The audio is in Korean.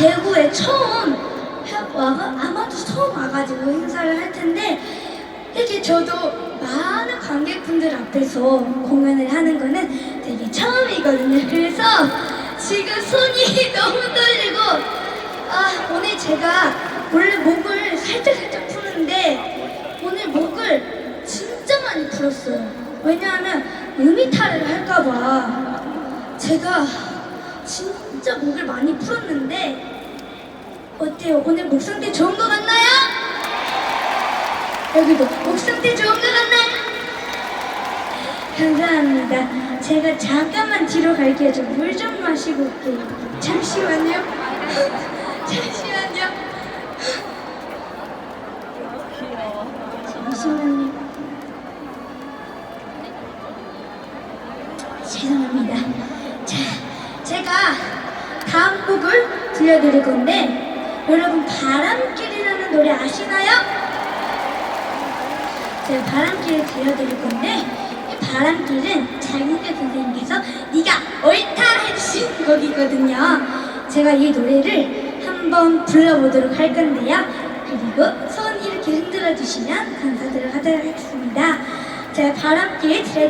대구에 처음 해- 와가 아마도 처음 와가지고 행사를 할 텐데 이렇게 저도 많은 관객분들 앞에서 공연을 하는 거는 되게 처음이거든요. 그래서 지금 손이 너무 떨리고 아 오늘 제가 원래 목을 살짝 살짝 푸는데 오늘 목을 진짜 많이 풀었어요. 왜냐하면 음이탈을 할까봐 제가 진짜 목을 많이 풀었는데 어때요? 오늘 목 상태 좋은 것 같나요? 여기도 목 상태 좋은 것 같나요? 감사합니다. 제가 잠깐만 뒤로 갈게요. 저 물 좀 마시고 올게요. 잠시만요. 잠시만요. 잠시만요. 죄송합니다. 자, 제가 다음 곡을 들려드릴 건데 여러분 바람길이라는 노래 아시나요? 제가 바람길을 들려드릴 건데 이 바람길은 장윤재 선생님께서 네가 옳다 해주신 곡이거든요. 제가 이 노래를 한번 불러보도록 할 건데요. 그리고 손 이렇게 흔들어 주시면 감사드리도록 하겠습니다. 제가 바람길 들려